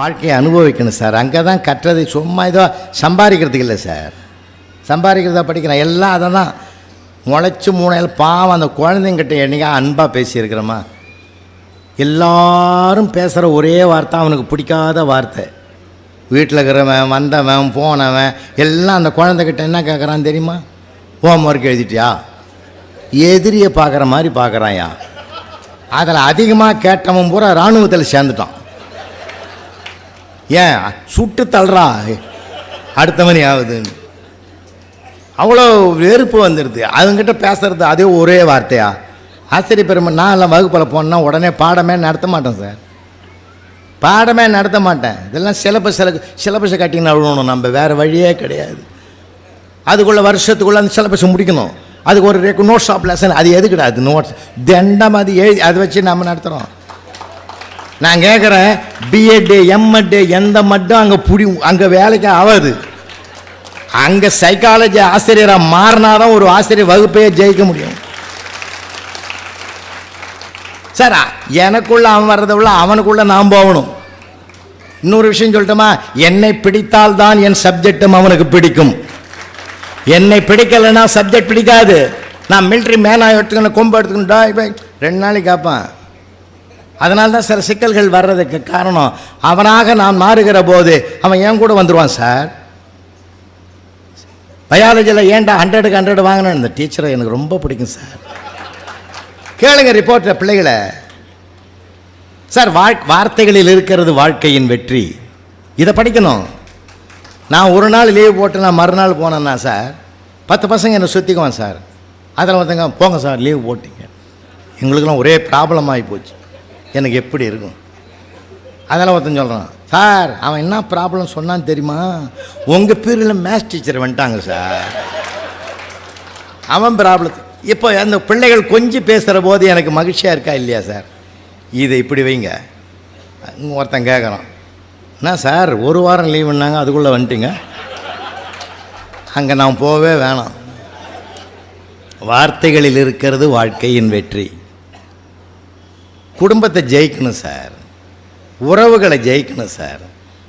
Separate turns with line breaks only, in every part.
வாழ்க்கையை அனுபவிக்கணும் சார். அங்கே தான் கற்றது சும்மா ஏதோ சம்பாதிக்கிறதுக்கு இல்லை சார். சம்பாதிக்கிறதா படிக்கிறேன் எல்லாம் அதை தான் முளைச்சி மூணையில் பாவம் அந்த குழந்தைங்கிட்ட என்னைக்கா அன்பாக பேசியிருக்கிறோமா? எல்லாரும் பேசுகிற ஒரே வார்த்தை அவனுக்கு பிடிக்காத வார்த்தை. வீட்டில் இருக்கிறவன் வந்தவன் போனவன் எல்லாம் அந்த குழந்தைகிட்ட என்ன கேட்குறான் தெரியுமா? ஹோம் ஒர்க் எழுதிட்டியா? எதிரியை பார்க்குற மாதிரி பார்க்குறான்யா அதில் அதிகமாக கேட்டவன் பூரா இராணுவத்தில் சேர்ந்துட்டான். ஏன்? சுட்டு தள்ளுறா. அடுத்த மணி ஆகுதுன்னு அவ்வளோ வெறுப்பு வந்துடுது அதுங்கிட்ட பேசுகிறது அதே ஒரே வார்த்தையா? ஆசிரிய பெருமை நான் எல்லாம் வகுப்பில் போனேன்னா உடனே பாடமே நடத்த மாட்டேன் சார். பாடமே நடத்த மாட்டேன். இதெல்லாம் சிலபஸ் சில சிலபஸை கட்டிங்கன்னு அழுவணும் நம்ம வேறு வழியே கிடையாது. அதுக்குள்ள வருஷத்துக்குள்ளே அந்த சிலபஸை முடிக்கணும். அதுக்கு ஒரு ரெக்கு நோட்ஸ் ஆஃப் லெசன் அது எதுக்கிடாது நோட்ஸ் தண்டம் அது எழுதி அதை வச்சு நம்ம நடத்துகிறோம் நான் கேட்குறேன் பிஎட்டு எம்எட் எந்த மட்டும் அங்கே புடி அங்கே வேலைக்கு ஆகாது அங்கே சைக்காலஜி ஆசிரியராக மாறினாதான் ஒரு ஆசிரியர் வகுப்பையே ஜெயிக்க முடியும். சார் எனக்குள்ள அவன் வர்றதை விட அவனுக்குள்ள நான் போகணும். இன்னொரு விஷயம் சொல்லட்டுமா? என்னை பிடித்தால் தான் என் சப்ஜெக்டும் அவனுக்கு பிடிக்கும். என்னை பிடிக்கலைன்னா சப்ஜெக்ட் பிடிக்காது. நான் மிலிட்ரி மேனாக எடுத்துக்கணும் கொம்பு எடுத்துக்கணும் ரெண்டு நாளைக்கு கேட்பேன் அதனால தான் சில சிக்கல்கள் வர்றதுக்கு காரணம் அவனாக நான் மாறுகிற போது அவன் ஏன் கூட வந்துடுவான் சார். பயாலஜியில் ஏன்டா ஹண்ட்ரடுக்கு ஹண்ட்ரட் வாங்கினேன்? இந்த டீச்சரை எனக்கு ரொம்ப பிடிக்கும் சார். கேளுங்க ரிப்போர்ட்டில் பிள்ளைகளை. சார் வாழ் வார்த்தைகளில் இருக்கிறது வாழ்க்கையின் வெற்றி. இதை படிக்கணும். நான் ஒரு நாள் லீவ் போட்டு நான் மறுநாள் போனேன்னா சார் பத்து பசங்க என்னை சுற்றிக்குவான் சார். அதில் வந்துங்க போங்க சார் லீவ் போட்டிங்க. எங்களுக்கெல்லாம் ஒரே ப்ராப்ளம் ஆகி போச்சு. எனக்கு எப்படி இருக்கும்? அதெல்லாம் ஒருத்தன் சொல்கிறான் சார் அவன் என்ன ப்ராப்ளம் சொன்னான்னு தெரியுமா? உங்கள் பேரில் மேத்ஸ் டீச்சர் வந்துட்டாங்க சார். அவன் ப்ராப்ளத்து இப்போ அந்த பிள்ளைகள் கொஞ்சம் பேசுகிற போது எனக்கு மகிழ்ச்சியாக இருக்கா இல்லையா சார்? இதை இப்படி வைங்க. ஒருத்தன் கேட்குறான் என்ன சார் ஒரு வாரம் லீவுன்னாங்க அதுக்குள்ளே வந்துட்டீங்க? அங்கே நான் போகவே வேணாம். வார்த்தைகளில் இருக்கிறது வாழ்க்கையின் வெற்றி. குடும்பத்தை ஜெயிக்கணும் சார். உறவுகளை ஜெயிக்கணும் சார்.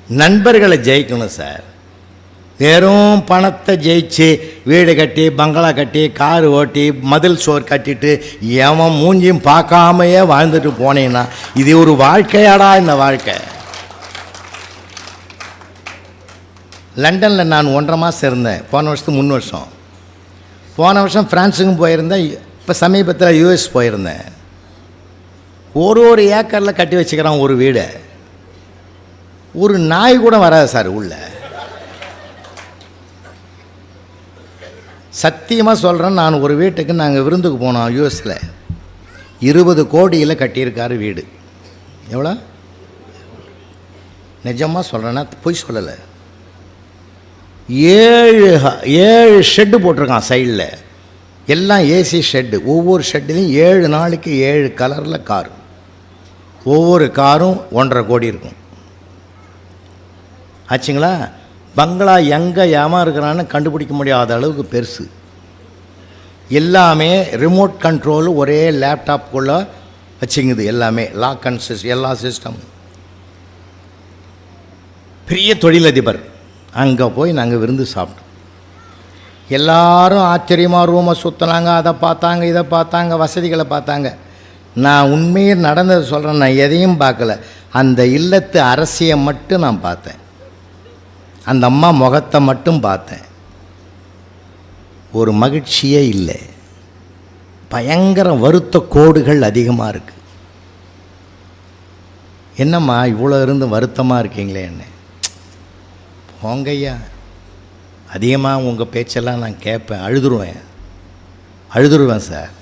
நண்பர்களை ஜெயிக்கணும் சார். வெறும் பணத்தை ஜெயிச்சு வீடு கட்டி பங்களா கட்டி கார் ஓட்டி மதில் சோர் கட்டிட்டு எவன் மூஞ்சியும் பார்க்காமையே வாழ்ந்துட்டு போனேன்னா இது ஒரு வாழ்க்கையாடா இந்த வாழ்க்கை. லண்டனில் நான் ஒன்றரை மாதம் இருந்தேன். போன வருஷத்துக்கு முன் வருஷம். போன வருஷம் ஃப்ரான்ஸுக்கும் போயிருந்தேன். இப்போ சமீபத்தில் யூஎஸ் போயிருந்தேன். ஒரு ஒரு ஏக்கரில் கட்டி வச்சுக்கிறான் ஒரு வீடு. ஒரு நாய் கூட வராது சார் உள்ள. சத்தியமாக சொல்கிறேன் நான் ஒரு வீட்டுக்கு நாங்கள் விருந்துக்கு போனோம் யூஎஸில். இருபது கோடியில் கட்டியிருக்காரு வீடு. எவ்வளோ? நிஜமாக சொல்கிறேன்னா பொய் சொல்லலை. ஏழு ஏழு ஷெட்டு போட்டிருக்கான் சைடில் எல்லாம் ஏசி ஷெட்டு ஒவ்வொரு ஷெட்டுலையும் ஏழு நாளைக்கு ஏழு கலரில் கார் ஒவ்வொரு காரும் ஒன்றரை கோடி இருக்கும். ஆச்சுங்களா? பங்களா எங்கே ஏமா இருக்கிறான்னு கண்டுபிடிக்க முடியாத அளவுக்கு பெருசு. எல்லாமே ரிமோட் கண்ட்ரோல் ஒரே லேப்டாப்குள்ளே வச்சுங்குது எல்லாமே. லாக் அண்ட் சிஸ் எல்லா சிஸ்டமும் பெரிய தொழிலதிபர். அங்கே போய் நாங்கள் விருந்து சாப்பிட்டோம். எல்லாரும் ஆச்சரியமாக ரூமை சுற்றினாங்க அதை பார்த்தாங்க இதை பார்த்தாங்க வசதிகளை பார்த்தாங்க. நான் உண்மையில் நடந்ததை சொல்கிறேன் நான் எதையும் பார்க்கல. அந்த இல்லத்து அரசியை மட்டும் நான் பார்த்தேன். அந்த அம்மா முகத்தை மட்டும் பார்த்தேன். ஒரு மகிழ்ச்சியே இல்லை. பயங்கர வருத்த கோடுகள் அதிகமாக இருக்குது என்னம்மா இவ்வளோ இருந்து வருத்தமாக இருக்கீங்களே என்ன? போங்கய்யா. அதிகமாக உங்கள் பேச்செல்லாம் நான் கேட்பேன் அழுதுருவேன். அழுதுருவேன் சார்.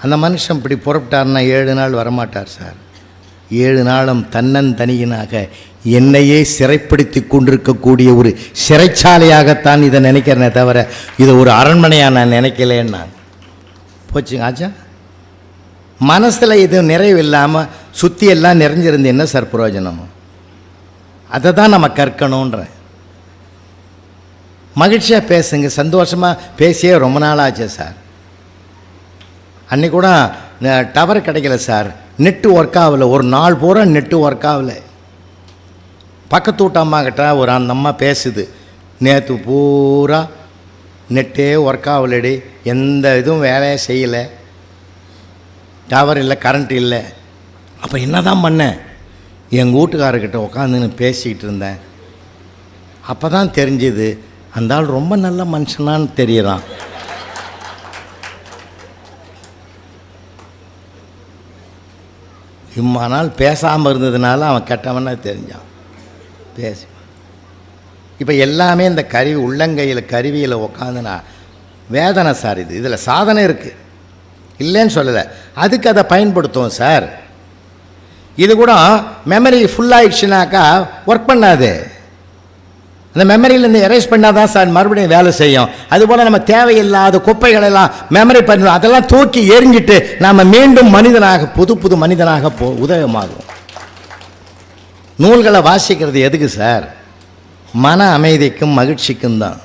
அந்த மனுஷன் இப்படி புறப்பட்டார்னா ஏழு நாள் வரமாட்டார் சார். ஏழு நாளும் தன்னந்தனியனாக என்னையே சிறைப்படுத்தி கொண்டிருக்கக்கூடிய ஒரு சிறைச்சாலையாகத்தான் இதை நினைக்கிறேனே தவிர இதை ஒரு அரண்மனையாக நான் நினைக்கலேன்னா போச்சுங்க ஆச்சா? மனசில் இது நிறைவு இல்லாமல் சுற்றி எல்லாம் நிறைஞ்சிருந்து என்ன சார் பிரயோஜனம் அதை தான் நம்ம கற்கணுன்றேன் மகிழ்ச்சியாக பேசுங்க சந்தோஷமாக பேசியே ரொம்ப நாள் ஆச்சு சார். அன்னைக்கு கூட டவர் கிடைக்கல சார் நெட்டு ஒர்க் ஆகல. ஒரு நாள் பூரா நெட்டு ஒர்க் ஆகல. பக்கத்து வீட்டு அம்மா கிட்ட ஒரு அந்த அம்மா பேசுது. நேற்று பூரா நெட்டே ஒர்க் ஆகலடி. எந்த இதுவும் வேலையை செய்யலை. டவர் இல்லை கரண்ட் இல்லை. அப்போ என்ன தான் பண்ணேன் எங்கள் வீட்டுக்காரர்கிட்ட உட்காந்துன்னு பேசிக்கிட்டு இருந்தேன். அப்போ தான் தெரிஞ்சுது அந்த ஆள் ரொம்ப நல்ல மனுஷனான்னு தெரியறான். இம்மா நாள் பேசாமல் இருந்ததுனால அவன் கெட்டவனா தெரிஞ்சான். பேசி. இப்போ எல்லாமே இந்த கருவி உள்ளங்கையில் கருவியில் உட்காந்துனா வேதனை சார் இது. இதில் சாதனை இருக்குது இல்லைன்னு சொல்லலை. அதுக்கு அதை பயன்படுத்துவோம் சார். இது கூட மெமரி ஃபுல்லாகிடுச்சுனாக்கா ஒர்க் பண்ணாது. அந்த மெமரியிலேருந்து எரேஸ் பண்ணால் தான் சார் மறுபடியும் வேலை செய்யும். அதுபோல் நம்ம தேவையில்லாத குப்பைகளெல்லாம் மெமரி பண்ணி அதெல்லாம் தூக்கி எரிஞ்சிட்டு நாம் மீண்டும் மனிதனாக புது புது மனிதனாக போ உதயமாகும் நூல்களை வாசிக்கிறது எதுக்கு சார் மன அமைதிக்கும் மகிழ்ச்சிக்கும் தான்.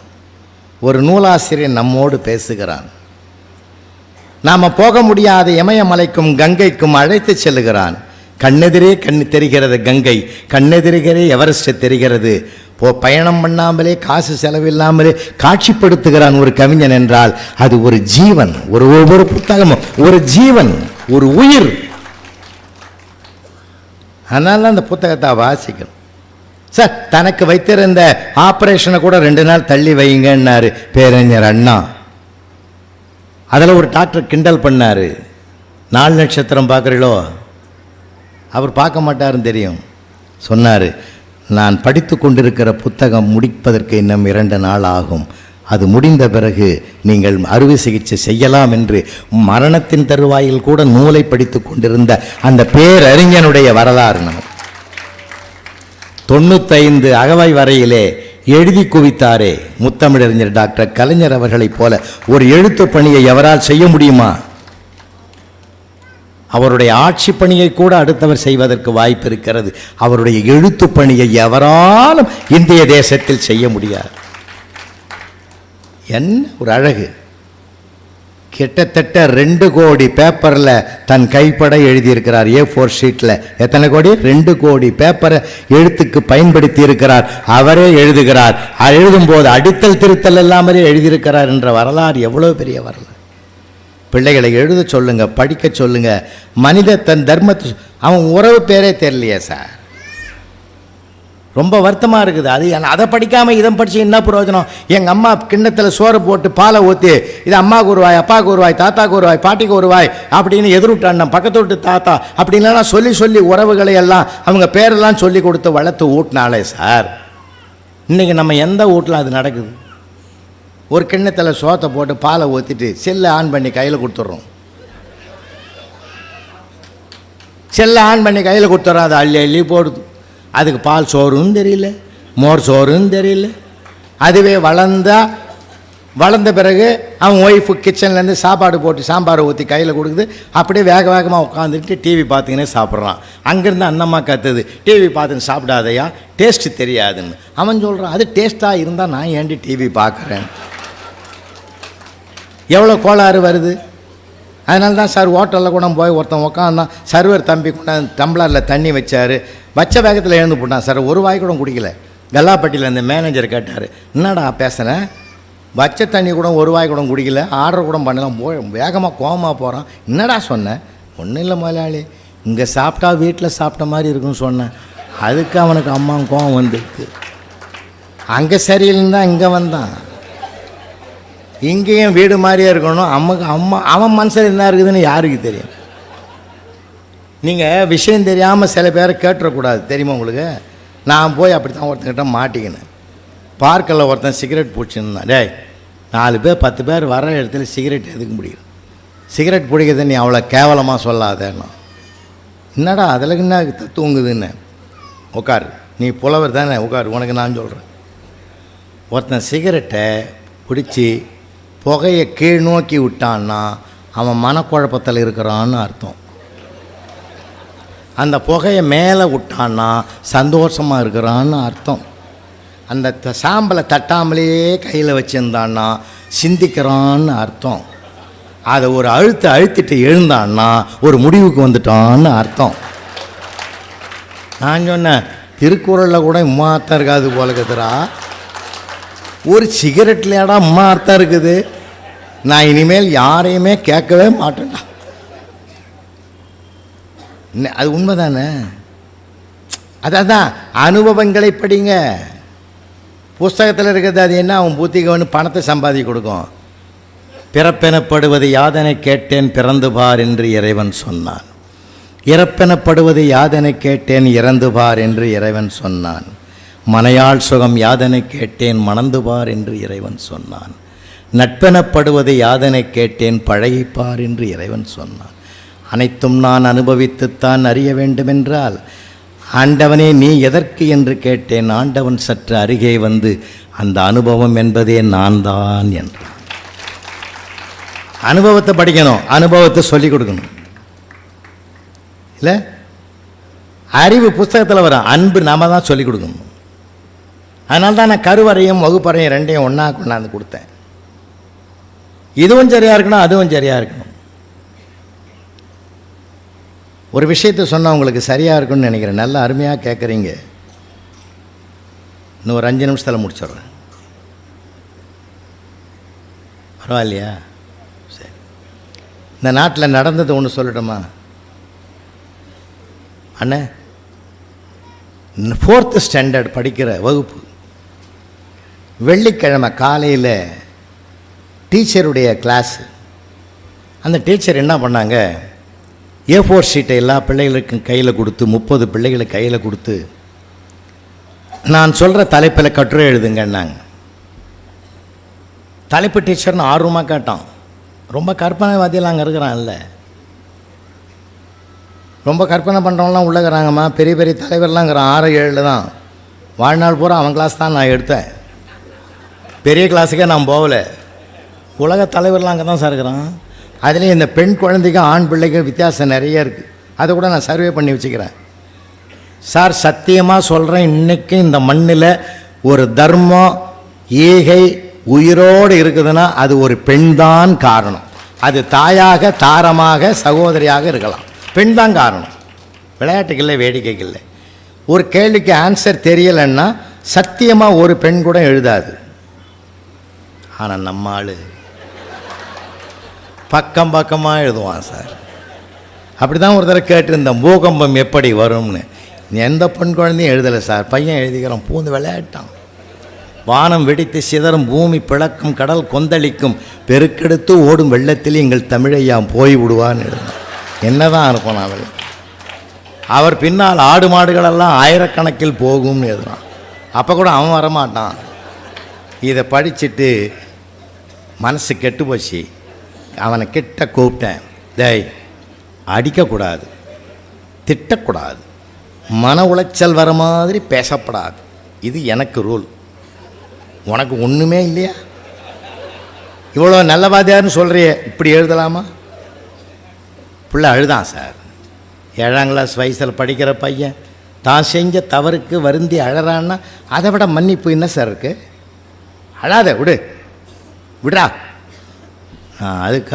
ஒரு நூலாசிரியர் நம்மோடு பேசுகிறான். நாம் போக முடியாத இமயமலைக்கும் கங்கைக்கும் அழைத்து செல்லுகிறான். கண்ணெதிரே கண் தெரிகிறது கங்கை கண்ணெதிரிகிறே எவரெஸ்ட் தெரிகிறது. போ பயணம் பண்ணாமலே காசு செலவில்லாமலே காட்சிப்படுத்துகிறான் ஒரு கவிஞன் என்றால் அது ஒரு ஜீவன் ஒரு ஒவ்வொரு புத்தகமும் ஒரு ஜீவன் ஒரு உயிர். அதனால அந்த புத்தகத்தை வாசிக்கணும். சார் தனக்கு வைத்திருந்த ஆப்ரேஷனை கூட ரெண்டு நாள் தள்ளி வைங்கன்னாரு பேரறிஞர் அண்ணா. அதில் ஒரு டாக்டர் கிண்டல் பண்ணார். நாலு நட்சத்திரம் பார்க்குறீங்களோ அவர் பார்க்க மாட்டாருன்னு தெரியும். சொன்னார் நான் படித்து கொண்டிருக்கிற புத்தகம் முடிப்பதற்கு இன்னும் இரண்டு நாள் ஆகும். அது முடிந்த பிறகு நீங்கள் அறுவை சிகிச்சை செய்யலாம் என்று மரணத்தின் தருவாயில் கூட நூலை படித்து கொண்டிருந்த அந்த பேரறிஞனுடைய வரலாறு நமக்கு. தொண்ணூத்தைந்து அகவை வரையிலே எழுதி குவித்தாரே முத்தமிழறிஞர் டாக்டர் கலைஞர் அவர்களைப் போல ஒரு எழுத்துப் பணியை எவரால் செய்ய முடியுமா? அவருடைய ஆட்சி பணியை கூட அடுத்தவர் செய்வதற்கு வாய்ப்பு இருக்கிறது. அவருடைய எழுத்து பணியை எவராலும் இந்திய தேசத்தில் செய்ய முடியாது. என்ன ஒரு அழகு. கிட்டத்தட்ட ரெண்டு கோடி பேப்பரில் தன் கைப்பட எழுதியிருக்கிறார் ஏ ஃபோர் ஷீட்டில் எத்தனை கோடி? ரெண்டு கோடி பேப்பரை எழுத்துக்கு பயன்படுத்தி இருக்கிறார் அவரே எழுதுகிறார். எழுதும்போது அடித்தல் திருத்தல் இல்லாமலே எழுதியிருக்கிறார் என்ற வரலாறு எவ்வளோ பெரிய வரலாறு. பிள்ளைகளை எழுத சொல்லுங்க படிக்க சொல்லுங்க. மனித தன் தர்மத்தை அவன் உறவு பேரே தெரியலையே சார். ரொம்ப வருத்தமாக இருக்குது. அது அதை படிக்காமல் இதை படித்து என்ன பிரயோஜனம்? எங்கள் அம்மா கிண்ணத்தில் சோறு போட்டு பாலை ஊற்றி இது அம்மாவுக்கு ஒருவாய் அப்பாவுக்கு ஒருவாய் தாத்தாவுக்கு தாத்தாக்கு பாட்டிக்கு வருவாய் அப்படின்னு அப்படின்னு எதிர்விட்டான் பக்கத்து வீட்டு தாத்தா அப்படின்லாம் சொல்லி சொல்லி உறவுகளை எல்லாம் அவங்க பேரெல்லாம் சொல்லி கொடுத்து வளர்த்து ஊட்டினாலே சார். இன்றைக்கி நம்ம எந்த வீட்டில் அது நடக்குது? ஒரு கிண்ணத்தில் சோத்தை போட்டு பாலை ஊற்றிட்டு செல்லை ஆன் பண்ணி கையில் கொடுத்துட்றோம். செல்லை ஆன் பண்ணி கையில் கொடுத்துட்றோம் அது அள்ளி அள்ளி போடுது. அதுக்கு பால் சோறுன்னு தெரியல மோர் சோறுன்னு தெரியல. அதுவே வளர்ந்தால் வளர்ந்த பிறகு அவன் ஒய்ஃபு கிச்சன்லேருந்து சாப்பாடு போட்டு சாம்பாரை ஊற்றி கையில் கொடுக்குது. அப்படியே வேக வேகமாக உட்காந்துட்டு டிவி பார்த்துக்கினே சாப்பிட்றான். அங்கேருந்து அந்தம்மா கத்துது டிவி பார்த்துன்னு சாப்பிடாதையா? டேஸ்ட்டு தெரியாதுன்னு. அவன் சொல்கிறான் அது டேஸ்ட்டாக இருந்தால் நான் ஏண்டி டிவி பார்க்குறேன்? எவ்வளோ கோளாறு வருது? அதனால தான் சார் ஹோட்டலில் கூட போய் ஒருத்தன் உட்காந்தான் சர்வர் தம்பி கொண்டாந்து டம்ளரில் தண்ணி வச்சார். வச்ச வேகத்தில் எழுந்து போட்டான் சார். ஒரு வாய் கூட குடிக்கல. கல்லாப்பட்டியில் இந்த மேனேஜர் கேட்டார் என்னடா பேசுகிறேன் வச்ச தண்ணி கூட ஒரு வாய் கூட குடிக்கல. ஆர்டர் கூட பண்ணலாம் போ வேகமாக கோவமாக போகிறான் என்னடா சொன்னேன் ஒன்றும் இல்லை முதலாளி. இங்கே சாப்பிட்டா வீட்டில் சாப்பிட்ட மாதிரி இருக்குன்னு சொன்னேன் அதுக்கு அவனுக்கு அம்மா கோவம் வந்துருக்கு. அங்கே சரியில்லைன்னு தான் இங்கே வந்தான். இங்கேயும் வீடு மாதிரியே இருக்கணும். அம்மாக்கு அம்மா அவன் மனசில் என்ன இருக்குதுன்னு யாருக்கு தெரியும்? நீங்கள் விஷயம் தெரியாமல் சில பேரை கேட்டுறக்கூடாது. தெரியுமா உங்களுக்கு? நான் போய் அப்படி தான் ஒருத்தங்கிட்ட மாட்டிக்கினேன். பார்க்கில் ஒருத்தன் சிகரெட் பிடிச்சிருந்தான். டேய் நாலு பேர் பத்து பேர் வர இடத்துல சிகரெட் எதுக்கு முடியும் சிகரெட் பிடிக்கிறது நீ அவ்வளோ கேவலமாக சொல்லாதேன்னா. என்னடா அதில் என்ன தூங்குதுன்னு? உட்காரு நீ புலவர் தானே உட்காரு உனக்கு நான் சொல்கிறேன் ஒருத்தன் சிகரெட்டை பிடிச்சி புகையை கீழ் நோக்கி விட்டான்னா அவன் மனக்குழப்பத்தில் இருக்கிறான்னு அர்த்தம். அந்த புகையை மேலே விட்டான்னா சந்தோஷமாக இருக்கிறான்னு அர்த்தம். அந்த த- சாம்பலை தட்டாமலேயே கையில் வச்சுருந்தான்னா சிந்திக்கிறான்னு அர்த்தம். அதை ஒரு அழுத்து அழுத்திட்டு எழுந்தான்னா ஒரு முடிவுக்கு வந்துட்டான்னு அர்த்தம். நான் சொன்னேன் திருக்குறளில் கூட இம்மாத்தான் இருக்காது போல இருக்குதுடா. ஒரு சிகரெட்லையாடா அம்மா அர்த்தம் இருக்குது. நான் இனிமேல் யாரையுமே கேட்கவே மாட்டேன்டா. அது அது உண்மைதானே? அதான் அனுபவங்களை படிங்க. புஸ்தகத்தில் இருக்கிறது அது என்ன? அவன் புத்திகவனு பணத்தை சம்பாதி கொடுக்கும். பிறப்பெனப்படுவது யாதனை கேட்டேன் பிறந்து பார் என்று இறைவன் சொன்னான். இறப்பெனப்படுவது யாதனை கேட்டேன் இறந்து பார் என்று இறைவன் சொன்னான். மனையாள் சுகம் யாதனை கேட்டேன் மணந்து பார் என்று இறைவன் சொன்னான். நட்பெனப்படுவது யாதனை கேட்டேன் பழகிப்பார் என்று இறைவன் சொன்னான். அனைத்தும் நான் அனுபவித்துத்தான் அறிய வேண்டுமென்றால் ஆண்டவனே நீ எதற்கு என்று கேட்டேன் ஆண்டவன் சற்று அருகே வந்து அந்த அனுபவம் என்பதே நான் தான் என்றான். அனுபவத்தை படிக்கணும் அனுபவத்தை சொல்லிக் கொடுக்கணும். இல்லை? அறிவு புஸ்தகத்தில் வர அன்பு நாம தான் சொல்லிக் கொடுக்கணும். அதனால தான் நான் கருவறையும் வகுப்பறையும் ரெண்டையும் ஒன்றா கொண்டாந்து கொடுத்தேன். இதுவும் சரியாக இருக்கணும் அதுவும் சரியாக இருக்கணும். ஒரு விஷயத்தை சொன்னால் உங்களுக்கு சரியாக இருக்கும்னு நினைக்கிறேன். நல்லா அருமையாக கேட்குறீங்க இன்னும் ஒரு அஞ்சு நிமிஷத்தில் முடிச்சிடுறேன். பரவாயில்லையா? சரி. இந்த நாட்டில் நடந்தது ஒன்று சொல்லட்டுமா? அண்ணே ஃபோர்த்து ஸ்டாண்டர்ட் படிக்கிற வகுப்பு. வெள்ளிக்கிழமை காலையில் டீச்சருடைய கிளாஸு அந்த டீச்சர் என்ன பண்ணாங்க? ஏ ஃபோர் ஷீட்டை எல்லா பிள்ளைகளுக்கும் கையில் கொடுத்து முப்பது பிள்ளைகளை கையில் கொடுத்து நான் சொல்கிற தலைப்பில் கட்டுரை எழுதுங்கன்னாங்க. தலைப்பு டீச்சர்னு ஆர்வமாக கேட்டான். ரொம்ப கற்பனைவாதியெல்லாம் அங்கே இருக்கிறான்ல. ரொம்ப கற்பனை பண்ணுறவங்களாம் உள்ளகிறாங்கம்மா பெரிய பெரிய தலைவர்லாங்கிறான் ஆறு ஏழில் தான். வாழ்நாள் பூரா அவன் கிளாஸ் தான் நான் எடுத்தேன். பெரிய கிளாஸுக்கே நான் போகல. உலக தலைவர்லாம் அங்கே தான் சார் இருக்கிறான். அதுலேயும் இந்த பெண் குழந்தைக்கும் ஆண் பிள்ளைக்கும் வித்தியாசம் நிறைய இருக்குது அதை கூட நான் சர்வே பண்ணி வச்சுக்கிறேன். சார் சத்தியமாக சொல்கிறேன் இன்றைக்கும் இந்த மண்ணில் ஒரு தர்மம் ஈகை உயிரோடு இருக்குதுன்னா அது ஒரு பெண் தான் காரணம். அது தாயாக தாரமாக சகோதரியாக இருக்கலாம். பெண் தான் காரணம். விளையாட்டுக்கு இல்லை வேடிக்கைக்கு இல்லை ஒரு கேள்விக்கு ஆன்சர் தெரியலைன்னா சத்தியமாக ஒரு பெண் கூட எழுதாது. ஆனால் நம்ம ஆள் பக்கம் பக்கமாக எழுதுவான் சார். அப்படி தான் ஒரு தடவை கேட்டிருந்தேன் பூகம்பம் எப்படி வரும்னு? எந்த பெண் குழந்தையும் எழுதலை சார். பையன் எழுதிக்கிறான் பூந்து விளையாட்டான். வானம் வெடித்து சிதறும் பூமி பிளக்கும் கடல் கொந்தளிக்கும் பெருக்கெடுத்து ஓடும் வெள்ளத்தில் எங்கள் தமிழையா போய் விடுவான்னு எழுதினான். என்னதான் இருக்கும் அவள்? அவர் பின்னால் ஆடு மாடுகளெல்லாம் ஆயிரக்கணக்கில் போகும்னு எழுதுனான். அப்போ கூட அவன் வரமாட்டான். இதை படிச்சுட்டு மனசு கெட்டு போச்சு. அவனை கிட்ட கூப்பிட்டேன். டேய் அடிக்கக்கூடாது. திட்டக்கூடாது. மன உளைச்சல் வர மாதிரி பேசப்படாது. இது எனக்கு ரூல் உனக்கு ஒன்றுமே இல்லையா? இவ்வளோ நல்லவாதியார்னு சொல்கிறியே இப்படி எழுதலாமா? பிள்ளை அழுதான் சார் ஏழாம் கிளாஸ் வயசில் படிக்கிற பையன் தான் செஞ்ச தவறுக்கு வருந்தி அழறான்னா அதை விட மன்னிப்பு என்ன சார் இருக்குது அழாத விடு. விடா நான் அதுக்கு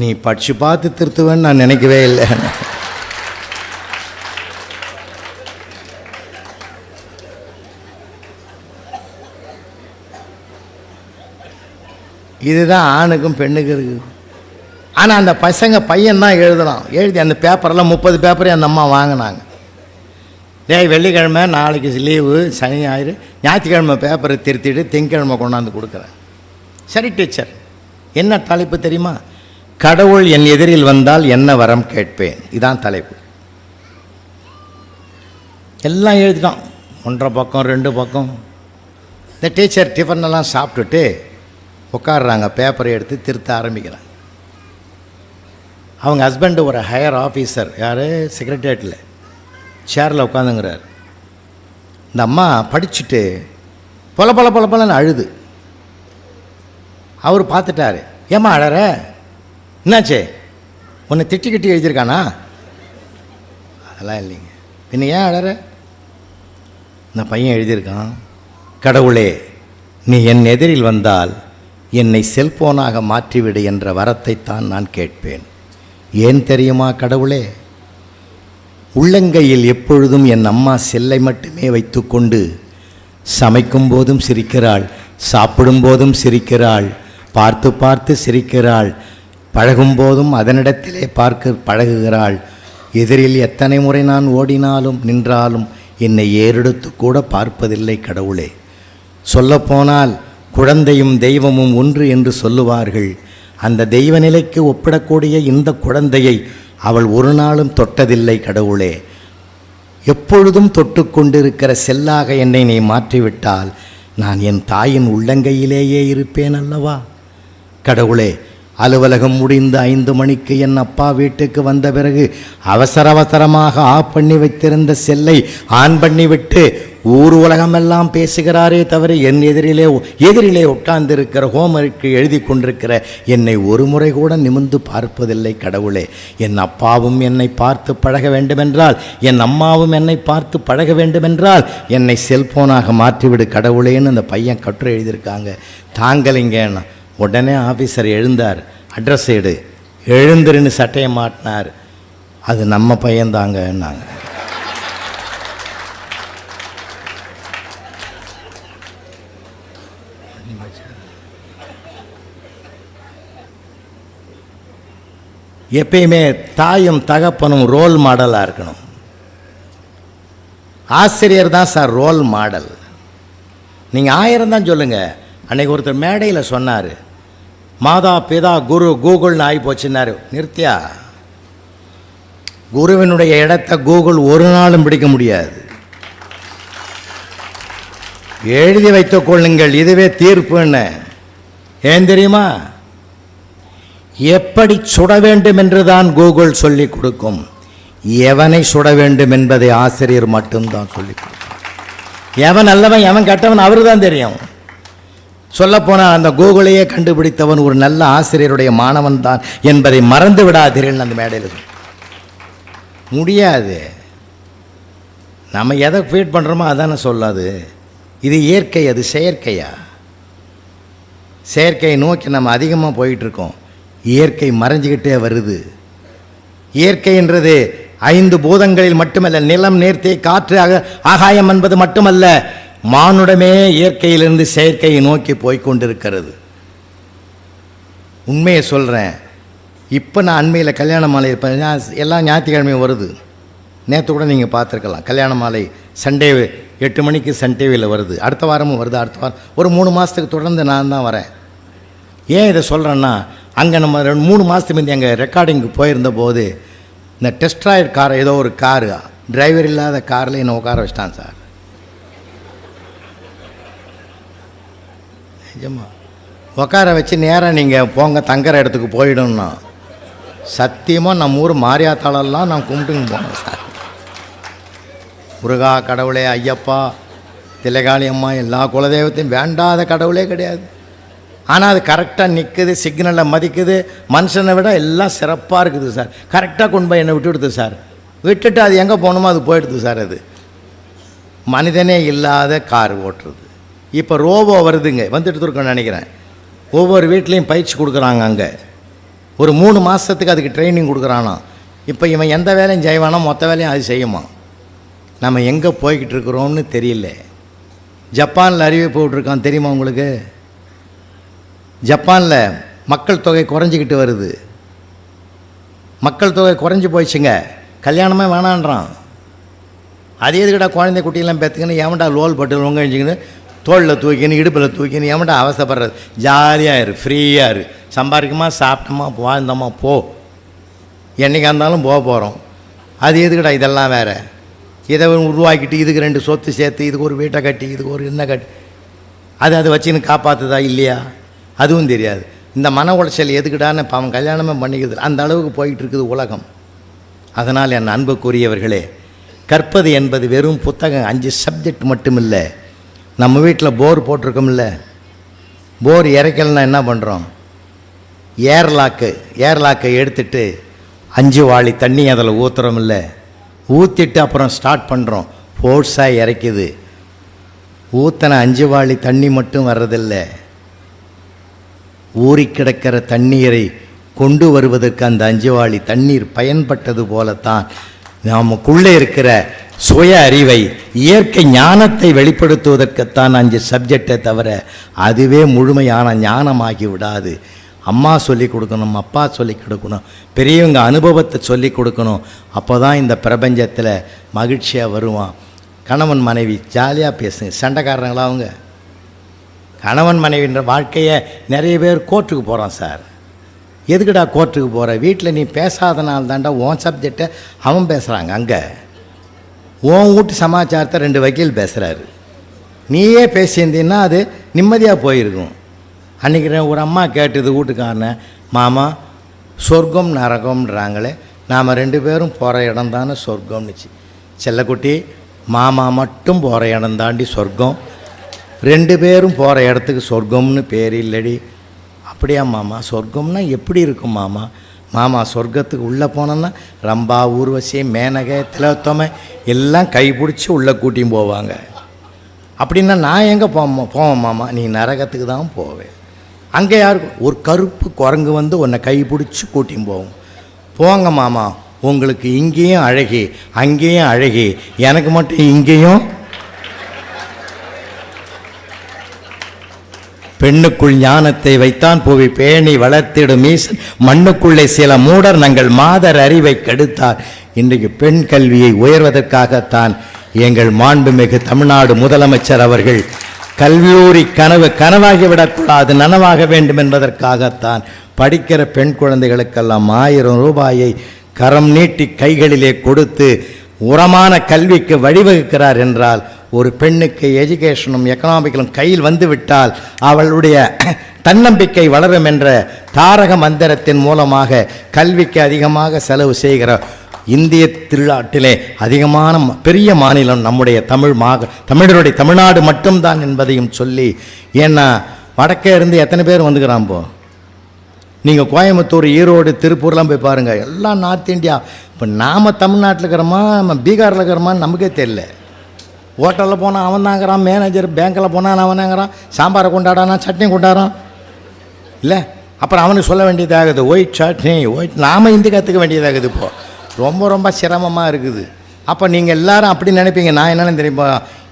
நீ படிச்சு பார்த்து திருத்துவேன்னு நான் நினைக்கவே இல்லை. இதுதான் ஆணுக்கும் பெண்ணுக்கும் இருக்குது ஆனால் அந்த பசங்க பையன் தான் எழுதுனான் எழுதி அந்த பேப்பரெல்லாம் முப்பது பேப்பரையும் அந்த அம்மா வாங்கினாங்க. டேய் வெள்ளிக்கிழமை நாளைக்கு லீவு சனி ஞாயிறு ஞாயிற்றுக்கிழமை பேப்பரை திருத்திட்டு திங்கக்கிழமை கொண்டாந்து கொடுக்குறேன். சரி டீச்சர் என்ன தலைப்பு தெரியுமா? கடவுள் என் எதிரில் வந்தால் என்ன வரம் கேட்பேன். இதான் தலைப்பு. எல்லாம் எழுதிட்டான். ஒன்றரை பக்கம் ரெண்டு பக்கம். இந்த டீச்சர் டிஃபனெல்லாம் சாப்பிட்டுட்டு உட்காடுறாங்க பேப்பரை எடுத்து திருத்த ஆரம்பிக்கிறாங்க. அவங்க ஹஸ்பண்டு ஒரு ஹையர் ஆஃபீஸர் யார்? செக்ரட்டேரியட்டில் சேரில் உட்காந்துங்கிறார் இந்த அம்மா படிச்சுட்டு பொல பொல பொல பொலன்னு அழுது. அவர் பார்த்துட்டாரு. ஏம்மா அழற? என்னாச்சே? உன்னை திட்டி கிட்டி எழுதியிருக்கானா? அதெல்லாம் இல்லைங்க. பின்ன ஏன் அழற? இந்த பையன் எழுதியிருக்கான் கடவுளே நீ என் எதிரில் வந்தால் என்னை செல்போனாக மாற்றிவிடு என்ற வரத்தைத்தான் நான் கேட்பேன். ஏன் தெரியுமா கடவுளே? உள்ளங்கையில் எப்பொழுதும் என் அம்மா செல்லை மட்டுமே வைத்துக்கொண்டு சமைக்கும் போதும் சிரிக்கிறாள் சாப்பிடும் போதும் சிரிக்கிறாள் பார்த்து பார்த்து சிரிக்கிறாள் பழகும் போதும் அதனிடத்திலே பார்க்க பழகுகிறாள். எதிரில் எத்தனை முறை நான் ஓடினாலும் நின்றாலும் என்னை ஏறெடுத்து கூட பார்ப்பதில்லை கடவுளே. சொல்லப்போனால் குழந்தையும் தெய்வமும் ஒன்று என்று சொல்லுவார்கள். அந்த தெய்வ நிலைக்கு ஒப்பிடக்கூடிய இந்த குழந்தையை அவள் ஒரு நாளும் தொட்டதில்லை கடவுளே. எப்பொழுதும் தொட்டுக்கொண்டிருக்கிற செல்லாக என்னை நீ மாற்றிவிட்டால் நான் என் தாயின் உள்ளங்கையிலேயே இருப்பேன் அல்லவா? கடவுளே அலுவலகம் முடிந்து ஐந்து மணிக்கு என் அப்பா வீட்டுக்கு வந்த பிறகு அவசர அவசரமாக ஆஃப் பண்ணி வைத்திருந்த செல்லை ஆன் பண்ணிவிட்டு ஊர் உலகமெல்லாம் பேசுகிறாரே தவிர என் எதிரிலே எதிரிலே உட்கார்ந்திருக்கிற ஹோமருக்கு எழுதி கொண்டிருக்கிற என்னை ஒரு முறை கூட நிமிர்ந்து பார்ப்பதில்லை கடவுளே. என் அப்பாவும் என்னை பார்த்து பழக வேண்டுமென்றால் என் அம்மாவும் என்னை பார்த்து பழக வேண்டுமென்றால் என்னை செல்போனாக மாற்றிவிடு கடவுளேன்னு அந்த பையன் கட்டுரை எழுதியிருக்காங்க. தாங்கலிங்கன்னு உடனே ஆஃபீஸர் எழுந்தார். அட்ரஸ் எடு. எழுந்துருன்னு சட்டையை மாட்டினார். அது நம்ம பையன்தாங்கன்னாங்க எப்பயுமே தாயும் தகப்பனும் ரோல் மாடலாக இருக்கணும். ஆசிரியர் தான் சார் ரோல் மாடல் நீங்கள் ஆயிரம் தான் சொல்லுங்கள் அன்னைக்கு ஒருத்தர் மேடையில் சொன்னார். மாதா பிதா குரு கூகுள்னு ஆகி போச்சுன்னாரு. நிறுத்தியா? குருவினுடைய இடத்த கூகுள் ஒரு நாளும் பிடிக்க முடியாது. எழுதி வைத்துக் கொள்ளுங்கள். இதுவே தீர்ப்புன்னு ஏன் தெரியுமா? எப்படி சுட வேண்டும் என்றுதான் கூகுள் சொல்லிக் கொடுக்கும். எவனை சுட வேண்டும் என்பதை ஆசிரியர் மட்டும்தான் சொல்லிக் கொடுக்கும். எவன் நல்லவன் எவன் கெட்டவன் அவரு தான் தெரியும். சொல்லப்போனால் அந்த கூகுளையே கண்டுபிடித்தவன் ஒரு நல்ல ஆசிரியருடைய மாணவன் தான் என்பதை மறந்து விடாதீர்கள் அந்த மேடையில். முடியாது. நம்ம எதை ஃபீட் பண்ணுறோமோ அதானே சொல்லாது. இது இயற்கை அது செயற்கையா? செயற்கையை நோக்கி நம்ம அதிகமாக போயிட்டுருக்கோம் இயற்கை மறைஞ்சிக்கிட்டே வருது. இயற்கை என்றது ஐந்து பூதங்களில் மட்டுமல்ல நிலம் நேர்த்தி காற்று ஆக ஆகாயம் என்பது மட்டுமல்ல மானுடமே இயற்கையிலிருந்து செயற்கையை நோக்கி போய்கொண்டிருக்கிறது உண்மையை சொல்கிறேன் இப்போ நான் அண்மையில் கல்யாண மாலை இருப்பேன் எல்லா ஞாயிற்றுக்கிழமையும் வருது. நேற்று கூட நீங்கள் பார்த்துருக்கலாம் கல்யாண மாலை சண்டே எட்டு மணிக்கு சன் டிவியில் வருது. அடுத்த வாரமும் வருது அடுத்த வாரம் ஒரு மூணு மாதத்துக்கு தொடர்ந்து நான் தான் வரேன். ஏன் இதை சொல்கிறேன்னா அங்கே நம்ம ரெண்டு மூணு மாதத்துக்கு முந்தைய அங்கே ரெக்கார்டிங்க்கு போயிருந்த போது இந்த டெஸ்ட்ராய்டு கார் ஏதோ ஒரு காரு டிரைவர் இல்லாத காரில் என்னை உட்கார வச்சிட்டான் சார். நிஜமா. உட்கார வச்சு நேராக நீங்கள் போங்க தங்குற இடத்துக்கு போயிடணும்னா சத்தியமாக நம்ம ஊர் மாரியாத்தாளெல்லாம் நான் கும்பிட்டுங்க போனேன் சார். முருகா கடவுளே ஐயப்பா திலகாளி அம்மா எல்லா குலதெய்வத்தையும் வேண்டாத கடவுளே கிடையாது. ஆனால் அது கரெக்டாக நிற்குது சிக்னலை மதிக்குது. மனுஷனை விட எல்லாம் சிறப்பாக இருக்குது சார். கரெக்டாக கொண்டு போய் என்னை விட்டுடுது சார். விட்டுட்டு அது எங்கே போகணுமோ அது போயிடுது சார் அது. மனிதனே இல்லாத கார் ஓட்டுறது. இப்போ ரோபோ வருதுங்க. வந்துட்டு இருக்கோன்னு நினைக்கிறேன். ஒவ்வொரு வீட்லேயும் பயிற்சி கொடுக்குறாங்க அங்கே. ஒரு மூணு மாதத்துக்கு அதுக்கு ட்ரைனிங் கொடுக்குறானா. இப்போ இவன் எந்த வேலையும் செய்வானோ? மொத்த வேலையும் அது செய்யுமா? நம்ம எங்கே போய்கிட்டு இருக்கிறோம்னு தெரியல. ஜப்பானில் அறிவிப்பு விட்ருக்கான் தெரியுமா உங்களுக்கு? ஜப்பானில் மக்கள் தொகை குறைஞ்சிக்கிட்டு வருது. மக்கள் தொகை குறைஞ்சி போயிடுச்சுங்க. கல்யாணமே வேணான்றான். அது எதுக்கிட்ட குழந்தை குட்டியெல்லாம் பெற்றுக்கின்னு எவன்டா லோல் பட்டு லொங்கழிச்சிக்கின்னு தோளில் தூக்கின்னு இடுப்பில் தூக்கின்னு எவன்டா அவசப்படுறது ஜாலியாக இரு ஃப்ரீயாக இரு. சம்பாதிக்கமா சாப்பிட்டோமா வாழ்ந்தோமா போ. என்றைக்கா இருந்தாலும் போக போகிறோம் அது எதுக்கடா இதெல்லாம் வேறு? இதை உருவாக்கிட்டு இதுக்கு ரெண்டு சொத்து சேர்த்து இதுக்கு ஒரு வீட்டை கட்டி இதுக்கு ஒரு என்ன கட்டி. அது அதை வச்சுன்னு காப்பாற்றுதா இல்லையா? அதுவும் தெரியாது. இந்த மன உளைச்சல் எதுக்குடான்னு பாவம் கல்யாணமே பண்ணிக்கிறது அந்த அளவுக்கு போயிட்டு இருக்குது உலகம். அதனால் என் அன்புக்குரியவர்களே கற்பது என்பது வெறும் புத்தகம் அஞ்சு சப்ஜெக்ட் மட்டும் இல்லை நம்ம வீட்டில் போர் போட்டிருக்கோம்ல. போர் இறைக்கலன்னா என்ன பண்ணுறோம் ஏர்லாக்கு ஏர்லாக்கை எடுத்துட்டு அஞ்சு வாளி தண்ணி அதில் ஊற்றுறோம் இல்லை ஊற்றிட்டு அப்புறம் ஸ்டார்ட் பண்ணுறோம் ஃபோர்ஸாக இறைக்குது. ஊற்றின அஞ்சு வாளி தண்ணி மட்டும் வர்றதில்லை. ஊறி கிடக்கிற தண்ணீரை கொண்டு வருவதற்கு அந்த அஞ்சுவாளி தண்ணீர் பயன்பட்டது போலத்தான் நமக்குள்ளே இருக்கிற சுய அறிவை இயற்கை ஞானத்தை வெளிப்படுத்துவதற்குத்தான் அஞ்சு சப்ஜெக்டை தவிர அதுவே முழுமையான ஞானமாகி விடாது. அம்மா சொல்லிக் கொடுக்கணும் அப்பா சொல்லி கொடுக்கணும் பெரியவங்க அனுபவத்தை சொல்லிக் கொடுக்கணும். அப்போ தான் இந்த பிரபஞ்சத்தில் மகிழ்ச்சியாக வருவான். கணவன் மனைவி ஜாலியாக பேசுங்க. சண்டைக்காரங்களா அவங்க? கணவன் மனைவின்ற வாழ்க்கையை நிறைய பேர் கோர்ட்டுக்கு போகிறான் சார் எதுக்குடா கோர்ட்டுக்கு போகிற வீட்டில் நீ பேசாதனால தாண்டா உன் சப்ஜெக்டை அவன் பேசுகிறாங்க அங்கே. உன் வீட்டு சமாச்சாரத்தை ரெண்டு வக்கீல் பேசுகிறாரு நீயே பேசியிருந்தீன்னா அது நிம்மதியாக போயிருக்கும். அன்றைக்கி ஒரு அம்மா கேட்டது வீட்டுக்காரன மாமா சொர்க்கம் நரகம்ன்றாங்களே நாம் ரெண்டு பேரும் போகிற இடம் தானே சொர்க்கம்னுச்சு. செல்லக்குட்டி மாமா மட்டும் போகிற இடம் தாண்டி சொர்க்கம். ரெண்டு பேரும் போகிற இடத்துக்கு சொர்க்கம்னு பேர் இல்லடி. அப்படியா மாமா? சொர்க்கம்னா எப்படி இருக்கும் மாமா? மாமா சொர்க்கத்துக்கு உள்ளே போனோன்னா ரம்பா ஊர்வசி மேனகை திலத்தமை எல்லாம் கைப்பிடிச்சி உள்ளே கூட்டியும் போவாங்க. அப்படின்னா நான் எங்கே போவோம் போவேன் மாமா? நீ நரகத்துக்கு தான் போவேன் அங்கே யாருக்கு ஒரு கருப்பு குரங்கு வந்து உன்னை கை பிடிச்சி கூட்டியும் போவோம் போங்க மாமா உங்களுக்கு இங்கேயும் அழகி அங்கேயும் அழகி எனக்கு மட்டும் இங்கேயும் பெண்ணுக்குள் ஞானத்தை வைத்தான் புவி பேணி வளர்த்திடும் ஈசன். மண்ணுக்குள்ளே சில மூடர் நங்கள் மாதர் அறிவை கெடுத்தார். இன்றைக்கு பெண் கல்வியை உயர்வதற்காகத்தான் எங்கள் மாண்புமிகு தமிழ்நாடு முதலமைச்சர் அவர்கள் கல்லூரி கனவு கனவாகி விடக்கூடாது நனவாக வேண்டும் என்பதற்காகத்தான் படிக்கிற பெண் குழந்தைகளுக்கெல்லாம் ஆயிரம் ரூபாயை கரம் நீட்டி கைகளிலே கொடுத்து உரமான கல்விக்கு வழிவகுக்கிறார் என்றால் ஒரு பெண்ணுக்கு எஜுகேஷனும் எக்கனாமிக்கலும் கையில் வந்துவிட்டால் அவளுடைய தன்னம்பிக்கை வளரும் என்ற தாரக மந்திரத்தின் மூலமாக கல்விக்கு அதிகமாக செலவு செய்கிற இந்திய திருநாட்டிலே அதிகமான பெரிய மாநிலம் நம்முடைய தமிழ் மாக தமிழருடைய தமிழ்நாடு மட்டும்தான் என்பதையும் சொல்லி ஏன்னா வடக்கே இருந்து எத்தனை பேர் வந்துக்கிறான் போ? நீங்கள் கோயம்புத்தூர் ஈரோடு திருப்பூர்லாம் போய் பாருங்கள் எல்லாம் நார்த் இந்தியா. இப்போ நாம் தமிழ்நாட்டில் இருக்கிறோமா நம்ம பீகாரில் இருக்கிறோமான்னு நமக்கே தெரியல. ஹோட்டலில் போனால் அவன் தாங்கிறான் மேனேஜர் பேங்க்கில் போனால் அவன் தாங்கிறான் சாம்பாரை கொண்டாடானா சட்னி கொண்டாடுறான். இல்லை அப்புறம் அவனுக்கு சொல்ல வேண்டியதாகுது ஒயிட் சட்னி ஒயிட் நாம் ஹிந்தி கற்றுக்க வேண்டியதாகுது இப்போது ரொம்ப ரொம்ப சிரமமாக இருக்குது. அப்போ நீங்கள் எல்லாரும் அப்படி நினைப்பீங்க. நான் என்னென்னு தெரியுமா?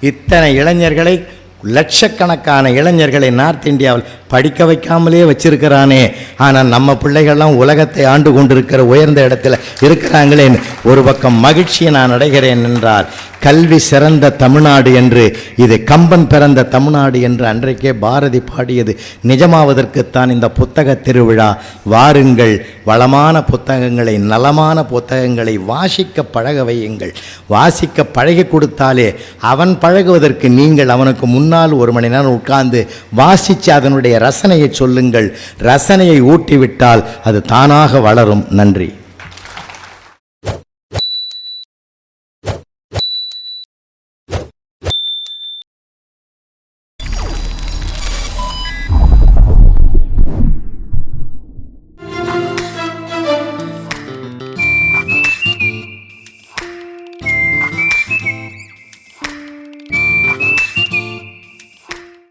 இத்தனை இளைஞர்களை லட்சக்கணக்கான இளைஞர்களை நார்த் இந்தியாவில் படிக்க வைக்காமலே வச்சிருக்கிறானே. ஆனால் நம்ம பிள்ளைகள்லாம் உலகத்தை ஆண்டு கொண்டிருக்கிற உயர்ந்த இடத்துல இருக்கிறாங்களே ஒரு பக்கம் மகிழ்ச்சியை நான் அடைகிறேன் என்றால் கல்வி சிறந்த தமிழ்நாடு என்று இது கம்பன் பிறந்த தமிழ்நாடு என்று அன்றைக்கே பாரதி பாடியது நிஜமாவதற்குத்தான் இந்த புத்தக திருவிழா. வாருங்கள் வளமான புத்தகங்களை நலமான புத்தகங்களை வாசிக்க பழக வையுங்கள். வாசிக்க பழகி கொடுத்தாலே அவன் பழகுவதற்கு நீங்கள் அவனுக்கு முன்னால் ஒரு மணி நேரம் உட்கார்ந்து வாசித்து அதனுடைய ரசனையை சொல்லுங்கள். ரசனையை ஊட்டிவிட்டால் அது தானாக வளரும். நன்றி.